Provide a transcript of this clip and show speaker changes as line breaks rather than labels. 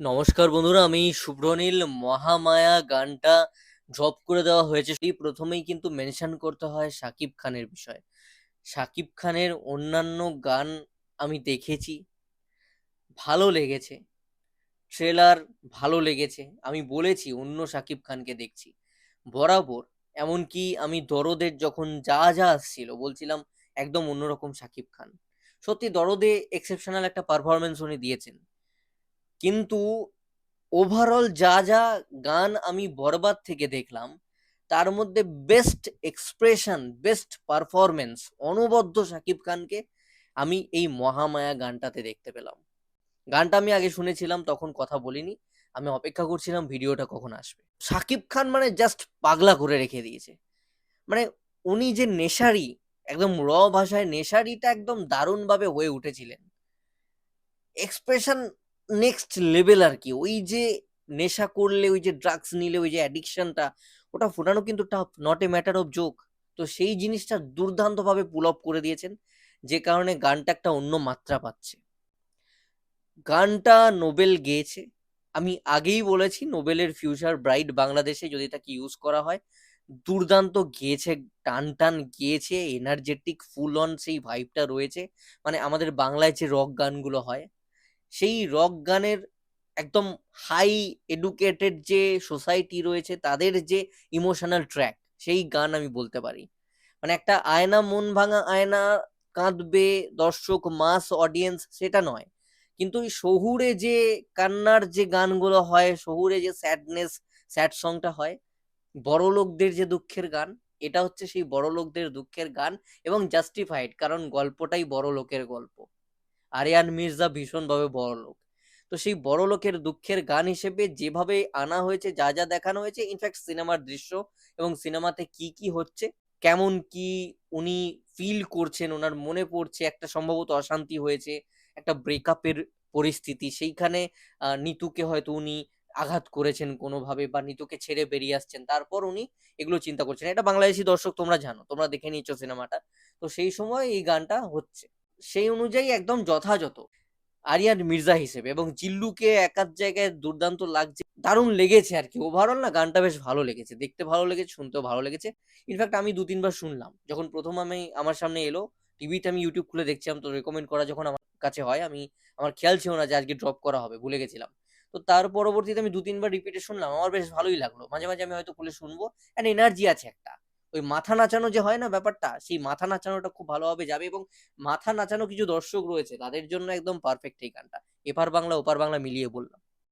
নমস্কার বন্ধুরা, আমি শুভ্রনীল। মহামায়া গানটা ড্রপ করে দেওয়া হয়েছে। সেই প্রথমেই কিন্তু মেনশন করতে হয় সাকিব খানের বিষয়। সাকিব খানের অন্যান্য গান আমি দেখেছি। ভালো লেগেছে। ট্রেলার ভালো লেগেছে। আমি বলেছি, অন্য শাকিব খানকে দেখছি। বরাবর। এমনকি আমি দরদের যখন যা যা আসছিল, বলছিলাম একদম অন্যরকম শাকিব খান। সত্যি দরদে এক্সেপশনাল একটা পারফরমেন্স উনি দিয়েছেন। কিন্তু ওভারঅল যা যা গান আমি বরবাদ থেকে দেখলাম, তার মধ্যে বেস্ট এক্সপ্রেশন বেস্ট পারফরমেন্স অনবদ্য শাকিব খানকে আমি এই মহামায়া গানটাতে দেখতে পেলাম। গানটা আমি আগে শুনেছিলাম, তখন কথা বলিনি। আমি অপেক্ষা করছিলাম ভিডিওটা কখন আসবে। শাকিব খান মানে জাস্ট পাগলা করে রেখে দিয়েছে। মানে উনি যে নেশারি, একদম র ভাষায় নেশারিটা একদম দারুণভাবে হয়ে উঠেছিলেন। এক্সপ্রেশন নেক্সট লেভেল আর কি ওই যে নেশা করলে, ওই যে ড্রাগস নিলে, ওই যে অ্যাডিকশনটা ওটা ফোটানো কিন্তু tough not a matter of joke তো সেই জিনিসটা দুর্দান্তভাবে পুল অফ করে দিয়েছেন, যে কারণে গানটা একটা অন্য মাত্রা পাচ্ছে। গানটা নোবেল গেয়েছে। আমি আগেই বলেছি, নোবেলের ফিউচার ব্রাইট বাংলাদেশে যদি তাকে ইউজ করা হয়, দুর্দান্ত গেয়েছে, টান টান গিয়েছে এনার্জেটিক ফুল অন সেই ভাইবটা রয়েছে। মানে আমাদের বাংলায় যে রক গানগুলো হয় সেই রক গানের একদম হাই এডুকেটেড যে সোসাইটি রয়েছে, তাদের যে ইমোশনাল ট্র্যাক সেই গান আমি বলতে পারি। মানে একটা আয়না মন ভাঙা আয়না কাঁদবে, দর্শক মাস অডিয়েন্স সেটা নয়। কিন্তু ওই শহুরে যে কান্নার যে গানগুলো হয়, শহুরে যে স্যাডনেস স্যাড সংটা হয় বড় লোকদের যে দুঃখের গান, এটা হচ্ছে সেই বড় লোকদের দুঃখের গান এবং জাস্টিফাইড কারণ গল্পটাই বড় লোকের গল্প। আরিয়ান মির্জা ভীষণভাবে বড় লোক। তো সেই বড় লোকের দুঃখের গান হিসেবে যেভাবে আনা হয়েছে, যা যা দেখানো হয়েছে ইনফ্যাক্ট সিনেমার দৃশ্য এবং সিনেমাতে কি কি হচ্ছে, কেমন কি উনি ফিল করছেন, ওনার মনে পড়ছে, একটা সম্ভবত অশান্তি হয়েছে, একটা ব্রেকআপের পরিস্থিতি, সেইখানে নিতুকে হয়তো উনি আঘাত করেছেন কোনোভাবে বা নিতুকে ছেড়ে বেরিয়ে আসছেন, তারপর উনি এগুলো চিন্তা করছেন। এটা বাংলাদেশি দর্শক তোমরা জানো, তোমরা দেখে নিচ্ছ সিনেমাটা। তো সেই সময় এই গানটা হচ্ছে। সেই অনুযায়ী একদম যথাযথ। আরিয়ান মির্জা হিসেবে এবং জিল্লুকে একাধ জায়গায় দুর্দান্ত লাগছে। দারুণ লেগেছে আর কি। ওভারঅল না, গানটা বেশ ভালো লেগেছে। দেখতে ভালো লেগেছে, শুনতেও ভালো লেগেছে। ইনফ্যাক্ট আমি দু তিনবার শুনলাম। যখন প্রথম আমি আমার সামনে এলো টিভিতে আমি ইউটিউব খুলে দেখছিলাম তো রেকমেন্ড করা যখন আমার কাছে হয়, আমি, আমার খেয়াল ছিল না যে আজকে ড্রপ করা হবে, ভুলে গেছিলাম। তো তার পরবর্তীতে আমি দু তিনবার রিপিটে শুনলাম, আমার বেশ ভালোই লাগল। মাঝে মাঝে আমি হয়তো খুলে শুনব অ্যান্ড এনার্জি আছে একটা। ওই মাথা নাচানো যে হয় না ব্যাপারটা, সেই মাথা নাচানোটা খুব ভালোভাবে যাবে এবং মাথা নাচানো কিছু দর্শক রয়েছে, তাদের জন্য একদম পারফেক্ট এই গানটা। এপার বাংলা, ওপার বাংলা মিলিয়ে বললাম।